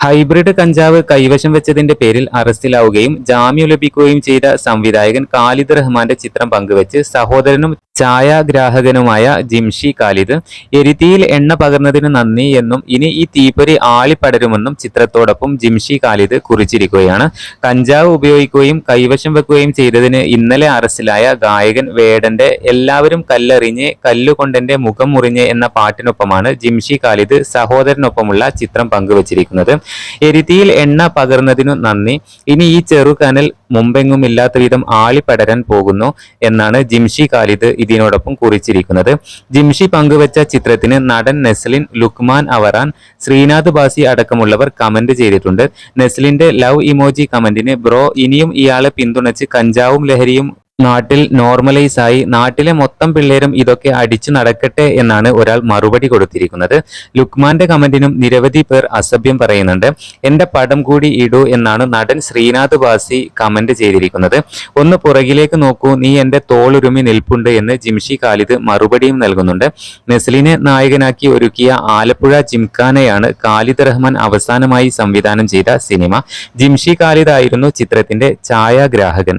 Hybrid കഞ്ചാവ് കൈവശം വെച്ചതിന്റെ പേരിൽ അറസ്റ്റിലാവുകയും ജാമ്യം ലഭിക്കുകയും ചെയ്ത സംവിധായകൻ ഖാലിദ് റഹ്മാന്റെ ചിത്രം പങ്കുവച്ച് സഹോദരനും ഛായാഗ്രാഹകനുമായ ജിംഷി ഖാലിദ് എരിതിയിൽ എണ്ണ പകർന്നതിന് നന്ദി എന്നും ഇനി ഈ തീപ്പൊരി ആളിപ്പടരുമെന്നും ചിത്രത്തോടൊപ്പം ജിംഷി ഖാലിദ് കുറിച്ചിരിക്കുകയാണ്. കഞ്ചാവ് ഉപയോഗിക്കുകയും കൈവശം വെക്കുകയും ചെയ്തതിന് ഇന്നലെ അറസ്റ്റിലായ ഗായകൻ വേടന്റെ എല്ലാവരും കല്ലെറിഞ്ഞ് കല്ലുകൊണ്ടെന്റെ മുഖം മുറിഞ്ഞ് എന്ന പാട്ടിനൊപ്പമാണ് ജിംഷി ഖാലിദ് സഹോദരനൊപ്പമുള്ള ചിത്രം പങ്കുവച്ചിരിക്കുന്നത്. എരിതിയിൽ എണ്ണ പകർന്നതിനു നന്ദി. ഇനി ഈ ചെറുകനൽ മുമ്പെങ്ങും ഇല്ലാത്ത വിധം ആളിപ്പടരാൻ പോകുന്നു എന്നാണ് ജിംഷി കാലിദ് ഇതിനോടൊപ്പം കുറിച്ചിരിക്കുന്നത്. ജിംഷി പങ്കുവച്ച ചിത്രത്തിന് നടൻ നെസ്ലിൻ ലുക്മാൻ അവറാൻ ശ്രീനാഥ് ബാസി അടക്കമുള്ളവർ കമന്റ് ചെയ്തിട്ടുണ്ട്. നെസ്ലിന്റെ ലവ് ഇമോജി കമന്റിന് ബ്രോ ഇനിയും ഇയാളെ പിന്തുണച്ച് കഞ്ചാവും ലഹരിയും നാട്ടിൽ നോർമലൈസ് ആയി നാട്ടിലെ മൊത്തം പിള്ളേരും ഇതൊക്കെ അടിച്ചു നടക്കട്ടെ എന്നാണ് ഒരാൾ മറുപടി കൊടുത്തിരിക്കുന്നത്. ലുക്മാന്റെ കമന്റിനും നിരവധി പേർ അസഭ്യം പറയുന്നുണ്ട്. എന്റെ പടം കൂടി ഇടൂ എന്നാണ് നടൻ ശ്രീനാഥ് ബാസി കമന്റ് ചെയ്തിരിക്കുന്നത്. ഒന്ന് പുറകിലേക്ക് നോക്കൂ നീ എന്റെ തോളുരുമി നിൽപ്പുണ്ട് എന്ന് ജിംഷി ഖാലിദ് മറുപടിയും നൽകുന്നുണ്ട്. നെസ്ലിനെ നായകനാക്കി ഒരുക്കിയ ആലപ്പുഴ ജിംഖാനയാണ് ഖാലിദ് റഹ്മാൻ അവസാനമായി സംവിധാനം ചെയ്ത സിനിമ. ജിംഷി ഖാലിദ് ആയിരുന്നു ചിത്രത്തിന്റെ ഛായാഗ്രാഹകൻ.